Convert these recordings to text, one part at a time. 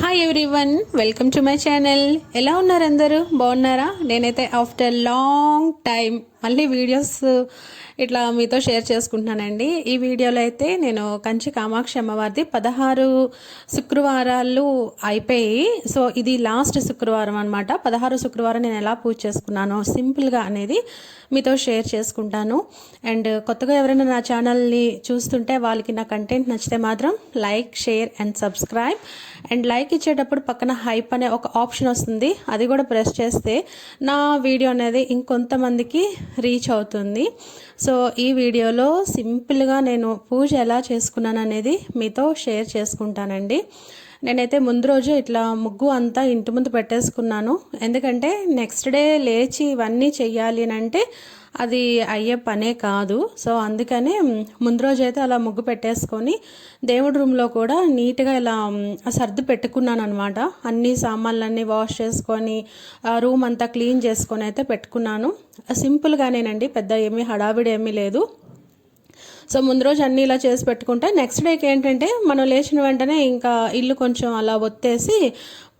Hi everyone welcome to my channel ఎలా ఉన్నారు అందరూ? బాగున్నారా? నేనైతే ఆఫ్టర్ లాంగ్ టైం మళ్ళీ వీడియోస్ ఇట్లా మీతో షేర్ చేసుకుంటున్నానండి. ఈ వీడియోలో అయితే నేను కంచి కామాక్షి అమ్మవారిది పదహారు శుక్రవారాలు అయిపోయి సో ఇది లాస్ట్ శుక్రవారం అనమాట పదహారు శుక్రవారం నేను ఎలా పూజ చేసుకున్నానో సింపుల్గా అనేది మీతో షేర్ చేసుకుంటాను. అండ్ కొత్తగా ఎవరైనా నా ఛానల్ని చూస్తుంటే వాళ్ళకి నా కంటెంట్ నచ్చితే మాత్రం like share and subscribe. And like ఇచ్చేటప్పుడు పక్కన హైప్ అనే ఒక ఆప్షన్ వస్తుంది. అది కూడా ప్రెస్ చేస్తే నా వీడియో అనేది ఇంకొంతమందికి రీచ్ అవుతుంది. సో ఈ వీడియోలో సింపుల్గా నేను పూజ ఎలా చేసుకున్నాను అనేది మీతో షేర్ చేసుకుంటానండి. నేనైతే ముందు రోజు ఇట్లా ముగ్గు అంతా ఇంటి ముందు పెట్టేసుకున్నాను. ఎందుకంటే నెక్స్ట్ డే లేచి ఇవన్నీ చెయ్యాలి అని అంటే అది అయ్యే పనే కాదు. సో అందుకనే ముందు రోజు అయితే అలా ముగ్గు పెట్టేసుకొని దేవుడి రూమ్లో కూడా నీట్గా ఇలా సర్దు పెట్టుకున్నాను అనమాట అన్ని సామాన్లన్నీ వాష్ చేసుకొని రూమ్ అంతా క్లీన్ చేసుకొని అయితే పెట్టుకున్నాను. సింపుల్గానేనండి పెద్ద ఏమీ హడావిడి ఏమీ లేదు. సో ముందు రోజు అన్నీ ఇలా చేసి పెట్టుకుంటే నెక్స్ట్ డేకి ఏంటంటే మనం లేచిన వెంటనే ఇంకా ఇల్లు కొంచెం అలా ఒత్తేసి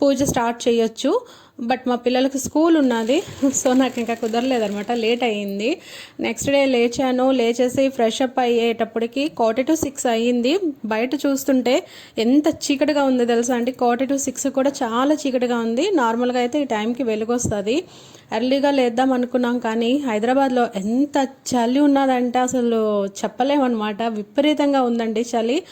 పూజ స్టార్ట్ చేయొచ్చు. బట్ మా పిల్లలకి స్కూల్ ఉన్నది. సో నాకు ఇంకా కుదరలేదనమాట లేట్ అయ్యింది. నెక్స్ట్ డే లేచాను. లేచేసి ఫ్రెష్ అప్ అయ్యేటప్పటికి కోటి టు సిక్స్ అయ్యింది. బయట చూస్తుంటే ఎంత చీకటిగా ఉంది తెలుసా అండి? కోటి టు సిక్స్ కూడా చాలా చీకటిగా ఉంది. నార్మల్గా అయితే ఈ టైంకి వెలుగొస్తుంది. ఎర్లీగా లేద్దాం అనుకున్నాం కానీ హైదరాబాద్లో ఎంత చలి ఉన్నదంటే అసలు చెప్పలేమన్నమాట. విపరీతంగా ఉందండి చలి.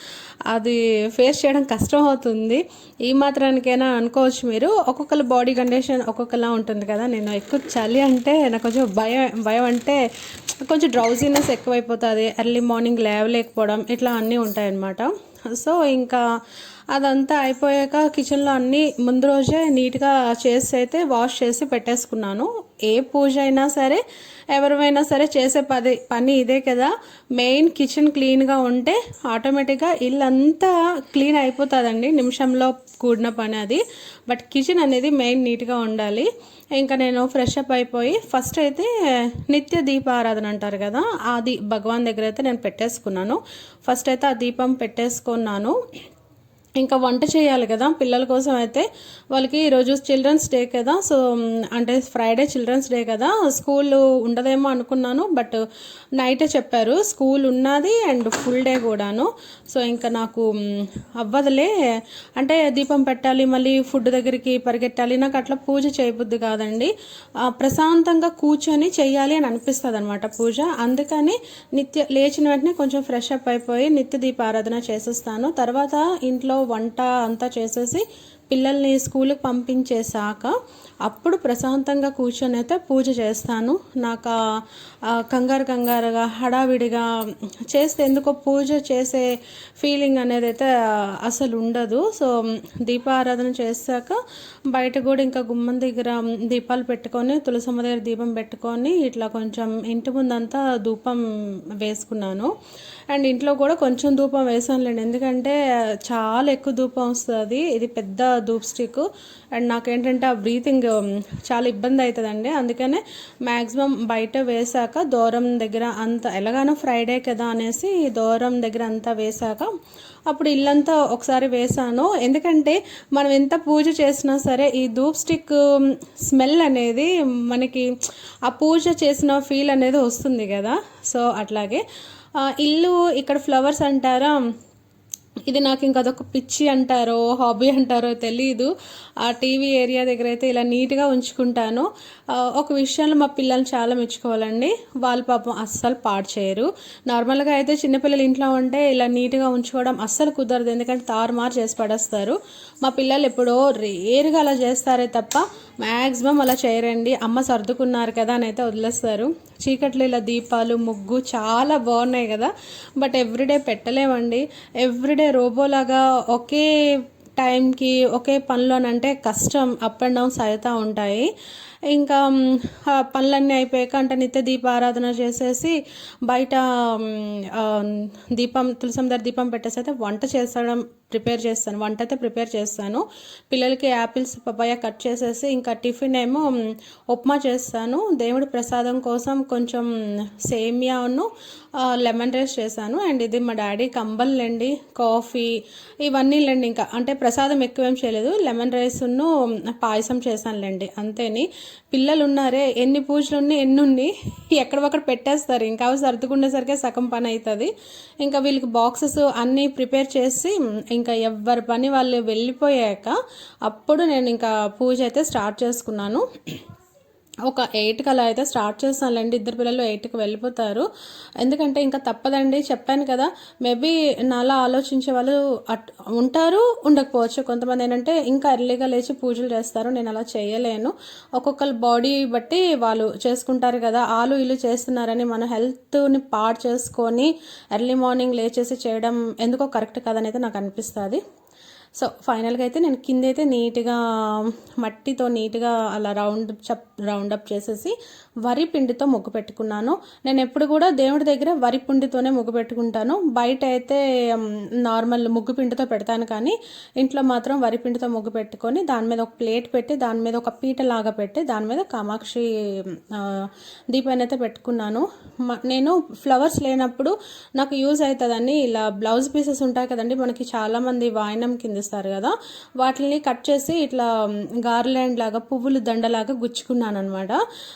అది ఫేస్ చేయడం కష్టం అవుతుంది. ఈ మాత్రానికైనా అనుకోవచ్చు మీరు. ఒక్కొక్కరి బాడీ కండిషన్ ఒక్కొక్కలా ఉంటుంది కదా. నేను ఎక్కువ చలి అంటే నాకు కొంచెం భయం భయం అంటే కొంచెం డ్రౌజీనెస్ ఎక్కువైపోతుంది. ఎర్లీ మార్నింగ్ లేవలేకపోవడం ఇట్లా అన్నీ ఉంటాయన్నమాట. సో ఇంకా అదంతా అయిపోయాక కిచెన్లో అన్నీ ముందు రోజే నీట్గా చేసి అయితే వాష్ చేసి పెట్టేసుకున్నాను. ఏ పూజ అయినా సరే ఎవరివైనా సరే చేసే పది పని ఇదే కదా. మెయిన్ కిచెన్ క్లీన్గా ఉంటే ఆటోమేటిక్గా ఇల్లంతా క్లీన్ అయిపోతుందండి నిమిషంలో కూడిన పని అది. బట్ కిచెన్ అనేది మెయిన్ నీట్గా ఉండాలి. ఇంకా నేను ఫ్రెష్ అప్ అయిపోయి ఫస్ట్ అయితే నిత్య దీపారాధన అంటారు కదా అది భగవాన్ దగ్గర అయితే నేను పెట్టేసుకున్నాను. ఫస్ట్ అయితే ఆ దీపం పెట్టేసుకున్నాను. ఇంకా వంట చేయాలి కదా. పిల్లల కోసం అయితే వాళ్ళకి ఈరోజు చిల్డ్రన్స్ డే కదా. సో అంటే ఫ్రైడే చిల్డ్రన్స్ డే కదా. స్కూల్ ఉండదేమో అనుకున్నాను బట్ నైటే చెప్పారు. స్కూల్ ఉన్నది అండ్ ఫుల్ డే కూడాను. సో ఇంకా నాకు అవ్వదులే. అంటే దీపం పెట్టాలి మళ్ళీ ఫుడ్ దగ్గరికి పరిగెట్టాలి. నాకు అట్లా పూజ చేయబుద్ది కాదండి. ప్రశాంతంగా కూర్చొని చేయాలి అని అనిపిస్తుంది అనమాట పూజ. అందుకని నిత్య లేచిన వెంటనే కొంచెం ఫ్రెష్ అప్ అయిపోయి నిత్య దీపారాధన చేసేస్తాను. తర్వాత ఇంట్లో వంట అంతా చేసేసి పిల్లల్ని స్కూల్కి పంపించేశాక అప్పుడు ప్రశాంతంగా కూర్చొని అయితే పూజ చేస్తాను. నాకు కంగారు కంగారుగా హడావిడిగా చేస్తే ఎందుకో పూజ చేసే ఫీలింగ్ అనేది అయితే అసలు ఉండదు. సో దీపారాధన చేశాక బయట కూడా ఇంకా గుమ్మం దగ్గర దీపాలు పెట్టుకొని తులసమ్మ దగ్గర దీపం పెట్టుకొని ఇట్లా కొంచెం ఇంటి ముందంతా ధూపం వేసుకున్నాను. అండ్ ఇంట్లో కూడా కొంచెం ధూపం వేసానులేండి. ఎందుకంటే చాలా ఎక్కువ ధూపం వస్తుంది. ఇది పెద్ద ధూప్ స్టిక్ అండ్ నాకేంటంటే ఆ బ్రీతింగ్ చాలా ఇబ్బంది అవుతుందండి అందుకనే మ్యాక్సిమం బయట వేసాక దూరం దగ్గర అంత ఎలాగానో ఫ్రైడే కదా అనేసి దూరం దగ్గర అంతా వేసాక అప్పుడు ఇల్లంతా ఒకసారి వేసాను ఎందుకంటే మనం ఎంత పూజ చేసినా సరే ఈ ధూప్ స్టిక్ స్మెల్ అనేది మనకి ఆ పూజ చేసిన ఫీల్ అనేది వస్తుంది కదా. సో అట్లాగే ఇల్లు ఇక్కడ ఫ్లవర్స్ అంటారా? ఇది నాకు ఇంకా అదొక పిచ్చి అంటారో హాబీ అంటారో తెలియదు ఆ టీవీ ఏరియా దగ్గర అయితే ఇలా నీట్గా ఉంచుకుంటాను. ఒక విషయంలో మా పిల్లల్ని చాలా మెచ్చుకోవాలండి. వాళ్ళ పాపం అస్సలు పాడు చేయరు నార్మల్గా అయితే చిన్నపిల్లలు ఇంట్లో ఉంటే ఇలా నీట్గా ఉంచుకోవడం అస్సలు కుదరదు. ఎందుకంటే తారుమారు చేసి పడేస్తారు. మా పిల్లలు ఎప్పుడో రేరుగా అలా చేస్తారే తప్ప మ్యాక్సిమం అలా చేయరండి. అమ్మ సర్దుకున్నారు కదా అని అయితే వదిలేస్తారు. చీకట్లో ఇలా దీపాలు ముగ్గు చాలా బాగున్నాయి కదా. బట్ ఎవ్రీడే పెట్టలేమండి. ఎవ్రీడే రోబోలాగా ఒకే టైంకి ఒకే పనిలోనంటే కష్టం అప్ అండ్ డౌన్స్ అవుతూ ఉంటాయి. ఇంకా పనులన్నీ అయిపోయాక అంటే నిత్య దీపారాధన చేసేసి బయట దీపం తులసం దగ్గర దీపం పెట్టేసి అయితే వంట చేసడం ప్రిపేర్ చేస్తాను. వంట అయితే ప్రిపేర్ చేస్తాను. పిల్లలకి యాపిల్స్ పపాయ కట్ చేసేసి ఇంకా టిఫిన్ ఏమో ఉప్మా చేస్తాను. దేవుడి ప్రసాదం కోసం కొంచెం సేమియాను లెమన్ రైస్ చేశాను. అండ్ ఇది మా డాడీ కంబల్లండి కాఫీ ఇవన్నీ లేండి ఇంకా. అంటే ప్రసాదం ఎక్కువేం చేయలేదు. లెమన్ రైస్ను పాయసం చేశానులేండి. అంతేని. పిల్లలు ఉన్నారే ఎన్ని పూజలు ఉన్నాయి ఎన్ని ఉన్నాయి ఎక్కడొక్కడ పెట్టేస్తారు. ఇంకా అవి సర్దుకునేసరికి సగం పని అవుతుంది ఇంకా వీళ్ళకి బాక్సెస్ అన్నీ ప్రిపేర్ చేసి ఇంకా ఎవరి పని వాళ్ళు వెళ్ళిపోయాక అప్పుడు నేను ఇంకా పూజ అయితే స్టార్ట్ చేసుకున్నాను. ఒక ఎయిట్కి అలా అయితే స్టార్ట్ చేస్తానులేండి. ఇద్దరు పిల్లలు ఎయిట్కి వెళ్ళిపోతారు. ఎందుకంటే ఇంకా తప్పదండి చెప్పాను కదా మేబీ నాలా ఆలోచించే వాళ్ళు అట్ ఉంటారు ఉండకపోవచ్చు. కొంతమంది ఏంటంటే ఇంకా ఎర్లీగా లేచి పూజలు చేస్తారు నేను అలా చేయలేను. ఒక్కొక్కరి బాడీ బట్టి వాళ్ళు చేసుకుంటారు కదా వాళ్ళు ఇల్లు చేస్తున్నారని మన హెల్త్ని పాడు చేసుకొని ఎర్లీ మార్నింగ్ లేచేసి చేయడం ఎందుకో కరెక్ట్ కాదని అయితే నాకు అనిపిస్తుంది. సో ఫైనల్గా అయితే నేను కింద అయితే నీట్గా మట్టితో నీట్గా అలా రౌండ్ చప్ రౌండ్ అప్ చేసేసి వరి పిండితో ముగ్గు పెట్టుకున్నాను. నేను ఎప్పుడు కూడా దేవుడి దగ్గర వరి పిండితోనే ముగ్గు పెట్టుకుంటాను. బయట అయితే నార్మల్ ముగ్గు పిండితో పెడతాను కానీ ఇంట్లో మాత్రం వరి పిండితో ముగ్గు పెట్టుకొని దాని మీద ఒక ప్లేట్ పెట్టి దాని మీద ఒక పీట లాగా పెట్టి దాని మీద కామాక్షి దీపాన్ని అయితే పెట్టుకున్నాను. నేను ఫ్లవర్స్ లేనప్పుడు నాకు యూజ్ అవుతుందని ఇలా బ్లౌజ్ పీసెస్ ఉంటాయి కదండి మనకి చాలామంది వాయినం కింద చేస్తారు కదా. వాటిని కట్ చేసి ఇట్లా గార్లాండ్ లాగా పువ్వులు దండలాగా గుచ్చుకున్నాను అనమాట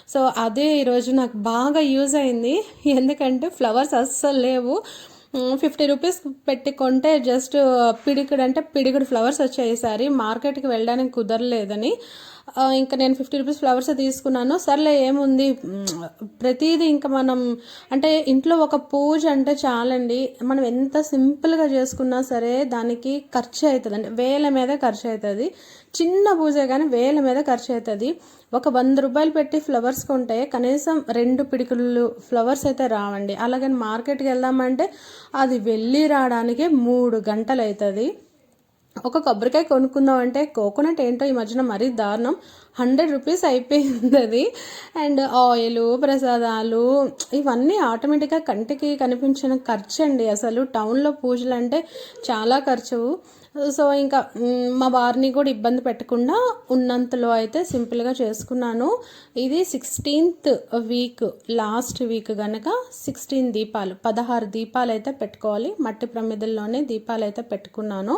సో అదే ఈరోజు నాకు బాగా యూజ్ అయింది. ఎందుకంటే ఫ్లవర్స్ అస్సలు లేవు. ఫిఫ్టీ రూపీస్ పెట్టి కొంటే జస్ట్ పిడికిడు అంటే పిడికిడు ఫ్లవర్స్ వచ్చాయి ఈసారి. మార్కెట్కి వెళ్ళడానికి కుదరలేదని. ఇంకా నేను ఫిఫ్టీ రూపీస్ ఫ్లవర్స్ తీసుకున్నాను. సర్లే ఏముంది? ప్రతిదీ ఇంకా మనం అంటే ఇంట్లో ఒక పూజ అంటే చాలండి. మనం ఎంత సింపుల్గా చేసుకున్నా సరే దానికి ఖర్చు అవుతుంది అంటే వేల మీద ఖర్చు అవుతుంది చిన్న పూజ కానీ వేల మీద ఖర్చు అవుతుంది ఒక వంద రూపాయలు పెట్టి ఫ్లవర్స్ కొంటే కనీసం రెండు పిడికులు ఫ్లవర్స్ అయితే రావండి. అలాగని మార్కెట్కి వెళ్దామంటే అది వెళ్ళి రావడానికి మూడు గంటలు అవుతుంది ఒక కొబ్బరికాయ కొనుక్కుందాం అంటే కోకోనట్ ఏంటో ఈ మధ్యన మరీ దారుణం. హండ్రెడ్ రూపీస్ అయిపోయింది అది అండ్ ఆయిల్ ప్రసాదాలు ఇవన్నీ ఆటోమేటిక్గా కంటికి కనిపించిన ఖర్చు అండి అసలు టౌన్లో పూజలు అంటే చాలా ఖర్చు. సో ఇంకా మా వారిని కూడా ఇబ్బంది పెట్టకుండా ఉన్నంతలో అయితే సింపుల్గా చేసుకున్నాను. ఇది సిక్స్టీన్త్ వీక్ లాస్ట్ వీక్ కనుక సిక్స్టీన్ దీపాలు పదహారు దీపాలు అయితే పెట్టుకోవాలి. మట్టి ప్రమిదల్లోనే దీపాలు అయితే పెట్టుకున్నాను.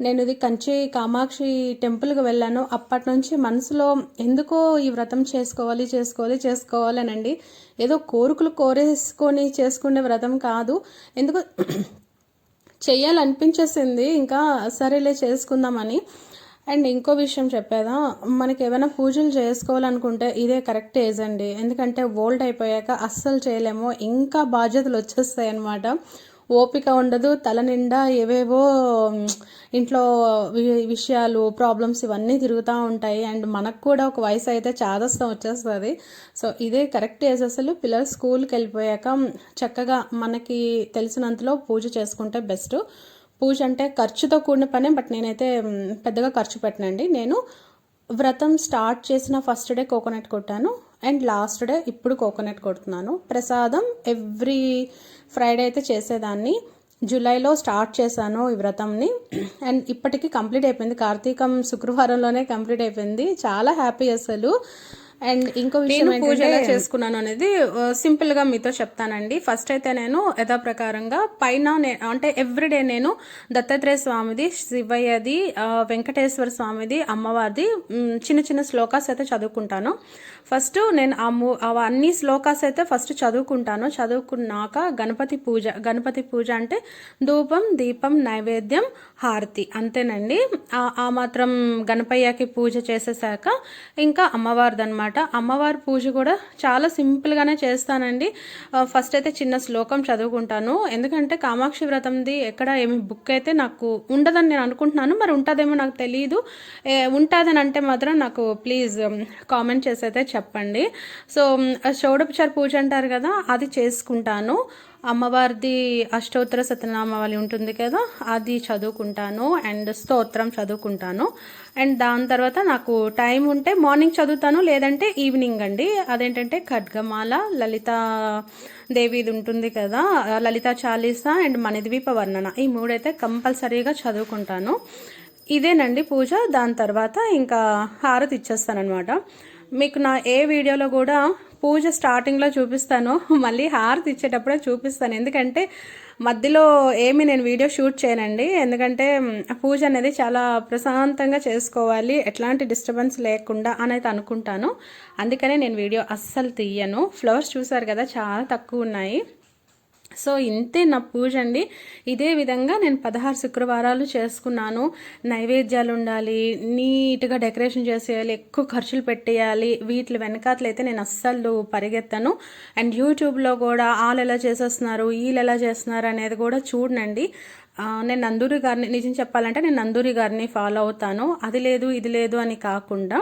నేను ఇది కంచి కామాక్షి టెంపుల్కి వెళ్ళాను. అప్పటి నుంచి మనసులో ఎందుకో ఈ వ్రతం చేసుకోవాలి చేసుకోవాలి చేసుకోవాలనండి. ఏదో కోరికలు కోరేసుకొని చేసుకునే వ్రతం కాదు. ఎందుకు చేయాలనిపించేసింది ఇంకా సరేలే చేసుకుందామని. అండ్ ఇంకో విషయం చెప్పేదా మనకి ఏమైనా పూజలు చేసుకోవాలనుకుంటే ఇదే కరెక్ట్ ఏజ్ అండి. ఎందుకంటే ఓల్డ్ అయిపోయాక అస్సలు చేయలేము. ఇంకా బాధ్యతలు వచ్చేస్తాయి అన్నమాట ఓపిక ఉండదు తల నిండా ఏవేవో ఇంట్లో వి- విషయాలు ప్రాబ్లమ్స్ ఇవన్నీ తిరుగుతూ ఉంటాయి. అండ్ మనకు కూడా ఒక వయసు అయితే చాదస్తం వచ్చేస్తుంది. సో ఇదే కరెక్ట్ ఏజ్ అసలు. పిల్లలు స్కూల్కి వెళ్ళిపోయాక చక్కగా మనకి తెలిసినంతలో పూజ చేసుకుంటే బెస్ట్ పూజ అంటే ఖర్చుతో కూడిన పనే బట్ నేనైతే పెద్దగా ఖర్చు పెట్టనండి. నేను వ్రతం స్టార్ట్ చేసిన ఫస్ట్ డే కోకోనట్ కొట్టాను. అండ్ లాస్ట్ డే ఇప్పుడు కోకోనట్ కొడుతున్నాను. ప్రసాదం ఎవ్రీ ఫ్రైడే అయితే చేసేదాన్ని. జూలైలో స్టార్ట్ చేశాను ఈ వ్రతంని. అండ్ ఇప్పటికీ కంప్లీట్ అయిపోయింది. కార్తీకం శుక్రవారంలోనే కంప్లీట్ అయిపోయింది. చాలా హ్యాపీ అసలు. అండ్ ఇంకో విషయం పూజ ఎలా చేసుకున్నాను అనేది సింపుల్గా మీతో చెప్తానండి. ఫస్ట్ అయితే నేను యథాప్రకారంగా పైన అంటే ఎవ్రీడే నేను దత్తాత్రేయ స్వామిది శివయ్యది వెంకటేశ్వర స్వామిది అమ్మవారిది చిన్న చిన్న శ్లోకాస్ అయితే చదువుకుంటాను. ఫస్ట్ నేను ఆ మూ అన్ని శ్లోకాస్ అయితే ఫస్ట్ చదువుకుంటాను. చదువుకున్నాక గణపతి పూజ గణపతి పూజ అంటే ధూపం దీపం నైవేద్యం హారతి అంతేనండి. ఆ- ఆ మాత్రం గణపయ్యకి పూజ చేసేసాక ఇంకా అమ్మవారిది అనమాట అమ్మవారి పూజ కూడా చాలా సింపుల్గానే చేస్తానండి. ఫస్ట్ అయితే చిన్న శ్లోకం చదువుకుంటాను. ఎందుకంటే కామాక్షి వ్రతంది ఎక్కడ ఏమి బుక్ అయితే నాకు ఉండదని నేను అనుకుంటున్నాను. మరి ఉంటుందేమో నాకు తెలియదు ఉంటుందని అంటే మాత్రం నాకు ప్లీజ్ కామెంట్ చేసి అయితే చెప్పండి. సో మ్, పూజ అంటారు కదా అది చేసుకుంటాను. అమ్మవారిది అష్టోత్తర సత్యనామావళి ఉంటుంది కదా అది చదువుకుంటాను. అండ్ స్తోత్రం చదువుకుంటాను. అండ్ దాని తర్వాత నాకు టైం ఉంటే మార్నింగ్ చదువుతాను లేదంటే ఈవినింగ్ అండి. అదేంటంటే ఖడ్గమాల లలిత దేవిది ఉంటుంది కదా లలిత చాలీసా అండ్ మణిద్వీప వర్ణన. ఈ మూడైతే కంపల్సరీగా చదువుకుంటాను. ఇదేనండి పూజ. దాని తర్వాత ఇంకా హారతి ఇచ్చేస్తానమాట మీకు నా ఏ వీడియోలో కూడా పూజ స్టార్టింగ్లో చూపిస్తాను. మళ్ళీ హారతి ఇచ్చేటప్పుడే చూపిస్తాను. ఎందుకంటే మధ్యలో ఏమి నేను వీడియో షూట్ చేయనండి. ఎందుకంటే పూజ అనేది చాలా ప్రశాంతంగా చేసుకోవాలి. ఎట్లాంటి డిస్టర్బెన్స్ లేకుండా అనేది అనుకుంటాను. అందుకనే నేను వీడియో అస్సలు తీయను. ఫ్లవర్స్ చూసారు కదా చాలా తక్కువ ఉన్నాయి. సో ఇంతే నా పూజ అండి. ఇదే విధంగా నేను పదహారు శుక్రవారాలు చేసుకున్నాను. నైవేద్యాలు ఉండాలి నీట్గా డెకరేషన్ చేసేయాలి ఎక్కువ ఖర్చులు పెట్టేయాలి. వీటి వెనకాతలు అయితే నేను అస్సలు పరిగెత్తాను. అండ్ యూట్యూబ్లో కూడా వాళ్ళు ఎలా చేసేస్తున్నారు వీళ్ళు ఎలా చేస్తున్నారు అనేది కూడా చూడనండి నేను నందూరి గారిని నిజం చెప్పాలంటే నేను నందూరి గారిని ఫాలో అవుతాను. అది లేదు ఇది లేదు అని కాకుండా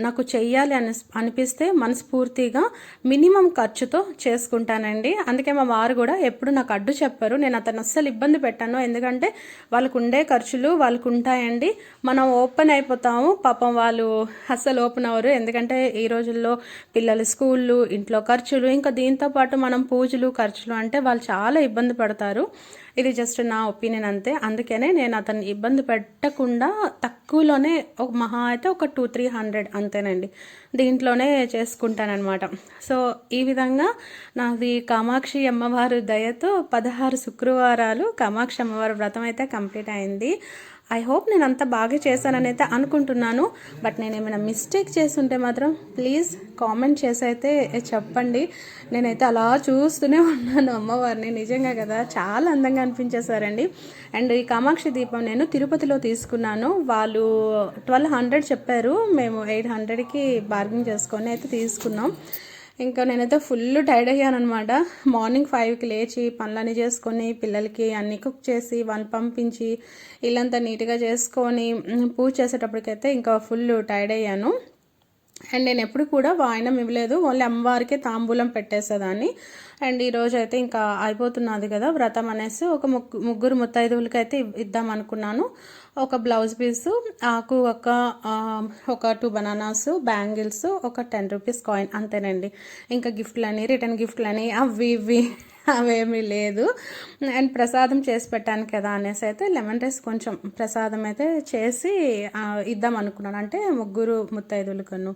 నాకు చెయ్యాలి అని అనిపిస్తే మనస్ఫూర్తిగా మినిమం ఖర్చుతో చేసుకుంటానండి. అందుకే మా వారు కూడా ఎప్పుడు నాకు అడ్డు చెప్పారు. నేను అతను అస్సలు ఇబ్బంది పెట్టాను. ఎందుకంటే వాళ్ళకు ఉండే ఖర్చులు వాళ్ళకు ఉంటాయండి. మనం ఓపెన్ అయిపోతాము. పాపం వాళ్ళు అస్సలు ఓపెన్ అవ్వరు. ఎందుకంటే ఈ రోజుల్లో పిల్లలు స్కూళ్ళు ఇంట్లో ఖర్చులు ఇంకా దీంతో పాటు మనం పూజలు ఖర్చులు అంటే వాళ్ళు చాలా ఇబ్బంది పడతారు. ఇది జస్ట్ నా ఒపీనియన్ అంతే. అందుకనే నేను అతన్ని ఇబ్బంది పెట్టకుండా తక్కువలోనే ఒక మహా అయితే ఒక టూ త్రీ హండ్రెడ్ అంతేనండి. దీంట్లోనే చేసుకుంటానన్నమాట. సో ఈ విధంగా నాది కామాక్షి అమ్మవారి దయతో పదహారు శుక్రవారాలు కామాక్షి అమ్మవారి వ్రతం అయితే కంప్లీట్ అయింది. ఐ హోప్ నేను అంత బాగా చేశానని అయితే అనుకుంటున్నాను బట్ నేను ఏమైనా మిస్టేక్ చేస్తుంటే మాత్రం ప్లీజ్ కామెంట్ చేసి అయితే చెప్పండి. నేనైతే అలా చూస్తూనే ఉన్నాను అమ్మవారిని నిజంగా కదా? చాలా అందంగా అనిపించేశారండి. అండ్ ఈ కామాక్షి దీపం నేను తిరుపతిలో తీసుకున్నాను. వాళ్ళు ట్వెల్వ్ హండ్రెడ్ చెప్పారు మేము ఎయిట్ హండ్రెడ్కి బార్గెన్ చేసుకొని అయితే తీసుకున్నాం. ఇంకా నేనైతే ఫుల్ టైర్డ్ అయ్యాను అనమాట మార్నింగ్ ఫైవ్కి లేచి పనులన్నీ చేసుకొని పిల్లలకి అన్ని కుక్ చేసి వన్ పంపించి ఇల్లంతా నీట్గా చేసుకొని పూజ చేసేటప్పటికైతే ఇంకా ఫుల్ టైర్డ్ అయ్యాను. అండ్ నేను ఎప్పుడు కూడా వాయనం ఇవ్వలేదు. ఓన్లీ అమ్మవారికే తాంబూలం పెట్టేసేదాన్ని. అండ్ ఈరోజు అయితే ఇంకా అయిపోతున్నది కదా వ్రతం అనేసి ఒక ముగ్గు ముగ్గురు ముత్తైదువులకి అయితే ఇద్దాం అనుకున్నాను. ఒక బ్లౌజ్ పీసు ఆకు ఒక ఒక టూ బనానాస్ బ్యాంగిల్స్ ఒక టెన్ రూపీస్ కాయిన్ అంతేనండి. ఇంకా గిఫ్ట్లని రిటర్న్ గిఫ్ట్లని అవి ఇవి అవేమీ లేదు. అండ్ ప్రసాదం చేసి పెట్టాను కదా అనేసి అయితే లెమన్ రైస్ కొంచెం ప్రసాదం అయితే చేసి ఇద్దాం అనుకున్నాను. అంటే ముగ్గురు ముత్తైదులకును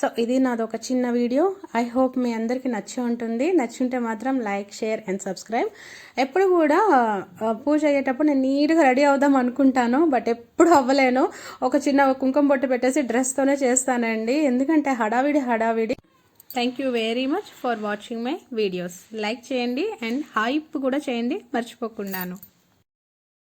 సో ఇది నాది ఒక చిన్న వీడియో. ఐ హోప్ మీ అందరికీ నచ్చి ఉంటుంది. నచ్చుంటే మాత్రం లైక్ షేర్ అండ్ సబ్స్క్రైబ్ ఎప్పుడు కూడా పూజ అయ్యేటప్పుడు నేను నీట్గా రెడీ అవుదాం అనుకుంటాను బట్ ఎప్పుడు అవ్వలేను. ఒక చిన్న కుంకుమ బొట్టు పెట్టేసి డ్రెస్తోనే చేస్తానండి. ఎందుకంటే హడావిడి హడావిడి. Thank you very much for watching my videos like చేయండి అండ్ హైప్ కూడా చేయండి. మర్చిపోకుండాను.